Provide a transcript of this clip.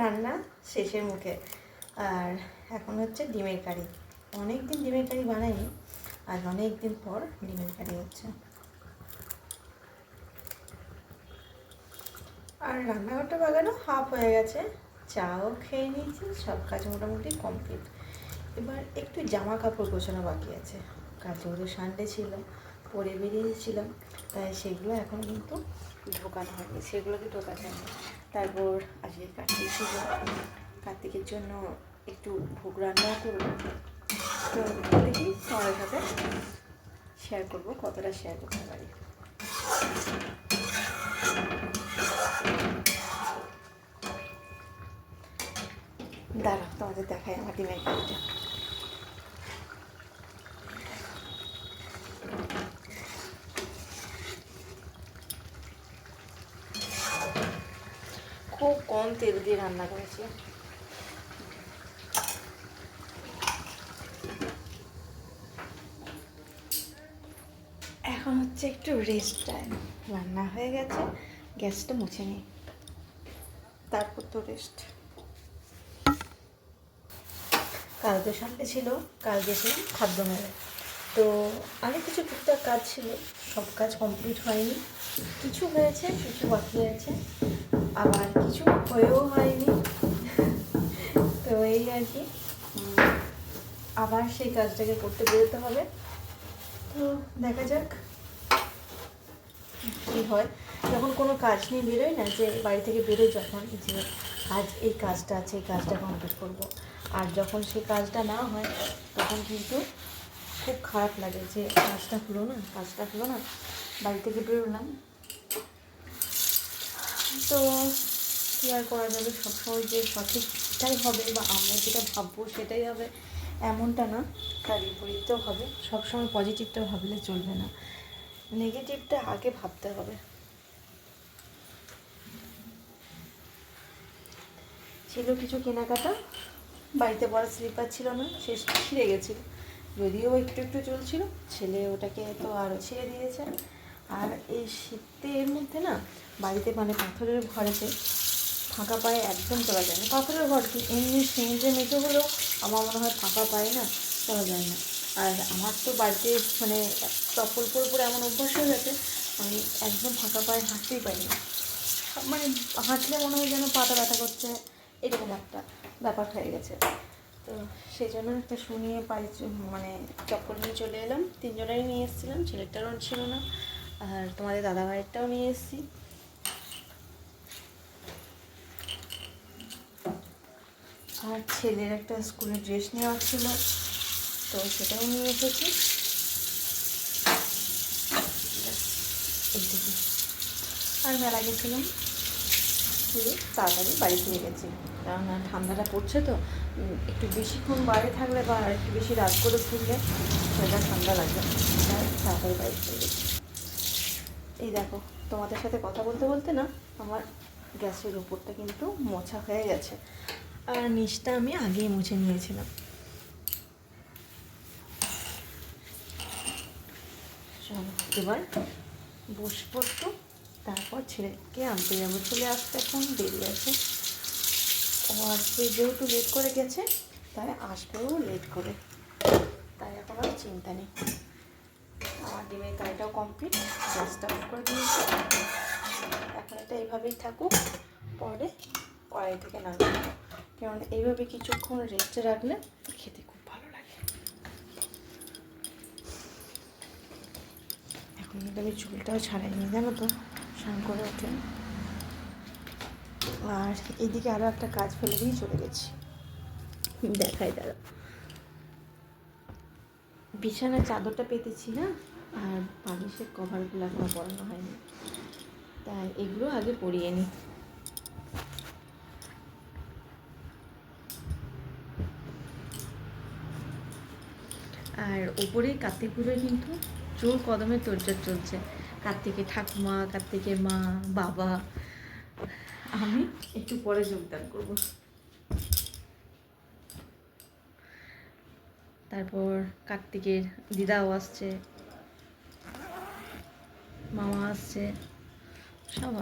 রান্না শেষের মুখে। আর এখন হচ্ছে ডিমের কারি। অনেক দিন ডিমের কারি বানাইনি, আর অনেক দিন পর ডিমের কারি হচ্ছে। আর রান্নাঘরটা বাগানো হাফ হয়ে গেছে। চাও খেয়ে নিয়েছি, সব কাজ মোটামুটি কমপ্লিট এবার একটু জামা কাপড় গোছানো বাকি আছে। কালকে ওদের সানডে ছিল, পরে বেরিয়েছিলাম তাই সেগুলো এখন কিন্তু ঢোকানো হয়নি, সেগুলোকে ঢোকাতে হয়নি তারপর আজকে কার্তিক ছিল। কার্তিকের জন্য একটু ভোগ রান্না করব। তো দেখি তোমাদের সাথে শেয়ার করব, কতটা শেয়ার করতে পারি। দাঁড়াও, তোমাদের দেখাই আমার ডিমের কাজটা খুব কম তেল দিয়ে রান্না করেছি। এখন হচ্ছে একটু রেস্ট টাইম রান্না হয়ে গেছে, গ্যাসটা মুছে নিই। তারপর তো রেস্ট কাল তো সানডে ছিল, কাল গেছিলাম খাদ্য মেলায়। তো অনেক কিছু টুকটাক কাজ ছিল, সব কাজ কমপ্লিট হয়নি। কিছু হয়েছে, কিছু বাকি আছে। আবার কিছু হয়েও হয়নি। তো এই আর কি। আবার সেই কাজটাকে করতে বেরোতে হবে। তো দেখা যাক কী হয়। যখন কোনো কাজ নিয়ে বেরোই না যে বাড়ি থেকে বেরোয় যখন যে আজ এই কাজটা আছে, এই কাজটা কমপ্লিট করব। আর যখন সেই কাজটা না হয়, তখন কিন্তু খুব খারাপ লাগে যে কাজটা হলো না, কাজটা হলো না। বাড়ি থেকে বেরোলাম। তো কী আর করা যাবে? সবসময় যে সঠিকটাই হবে বা আমরা যেটা ভাববো সেটাই হবে এমনটা না। তার বিপরীতও হবে। সবসময় পজিটিভটা ভাবলে চলবে না। নেগেটিভটা আগে ভাবতে হবে। ছিল কিছু কেনাকাটা? বাড়িতে পড়া স্লিপার ছিল না শেষ ছিঁড়ে গেছিল। যদিও একটু একটু চলছিল, ছেলে ওটাকে তো আরও ছিঁড়ে দিয়েছে। আর এই শীতের মধ্যে না, বাড়িতে মানে পাথরের ঘরেতে ফাঁকা পায়ে একদম চলা যায় না। পাথরের ঘর কি? এমনি সিমেন্টে মেঝে হলেও আমার মনে হয় ফাঁকা পায়ে না চলা যায় না। আর আমার তো বাড়িতে মানে চপ্পল পরে পরে এমন অভ্যাস হয়ে গেছে, আমি একদম ফাঁকা পায়ে হাঁটতেই পারি না মানে হাঁটলে মনে হয় যেন পাতা ব্যথা করছে, এরকম একটা ব্যাপার হয়ে গেছে। তো সেই জন্য একটা শু নিয়ে পায়ে মানে চপ্পল নিয়ে চলে এলাম। তিনজনেরই নিয়ে এসেছিলাম, ছেলেটারও ছিল না। আর তোমাদের দাদা ভাইয়েরটাও নিয়ে এসেছি। আর ছেলের একটা স্কুলের ড্রেস নেওয়া ছিল, তো সেটাও নিয়ে এসেছি। আর মেলা গেছিলাম। তাড়াতাড়ি বাড়ি ফিরে গেছি। কারণ ঠান্ডাটা পড়ছে তো একটু বেশিক্ষণ বাইরে থাকলে বা একটু বেশি রাত করে ঘুরলে সেটা ঠান্ডা লাগবে তাড়াতাড়ি বাড়ি ফিরে গেছি। এই দেখো, তোমাদের সাথে কথা বলতে বলতে না, আমার গ্যাসের উপরটা কিন্তু মোছা হয়ে গেছে। আর নিচটা আমি আগেই মুছে নিয়েছিলাম। চলো, এবার বসবো একটু, তারপর ছেলেকে আনতে যাব। ছেলে আসতে এখন দেরি আছে। ও আজকে যেহেতু লেট করে গেছে, তাই আসবেও লেট করে। তাই এখন আর চিন্তা নেই। আমার ডিমের কারিটাও কমপ্লিট গ্যাসটা অফ করে দিয়েছি। এখন এটা এইভাবেই থাকুক, পরে কড়াই থেকে নামবে কারণ এইভাবে কিছুক্ষণ রেস্টে রাখলে খেতে খুব ভালো লাগে। এখন কিন্তু আমি চুলটাও ছাড়াইনি জানো তো? স্নান করে উঠে। আর এদিকে আরও একটা কাজ ফেলে দিয়ে চলে গেছি। দেখাই দাঁড়া বিছানার চাদরটা পেতেছি না, আর বালিশের কভারগুলো এখনও পরানো হয়নি। তাই এগুলো আগে পরিয়ে নিই। আর ওপরে কার্তিক পুজোয় কিন্তু জোর কদমে তোরজোর চলছে। কার্তিকের ঠাকুমা, কার্তিকের মা, বাবা। আমি একটু পরে যোগদান করব। তারপর কার্তিকের দিদাও আসছে মামা আসছে সব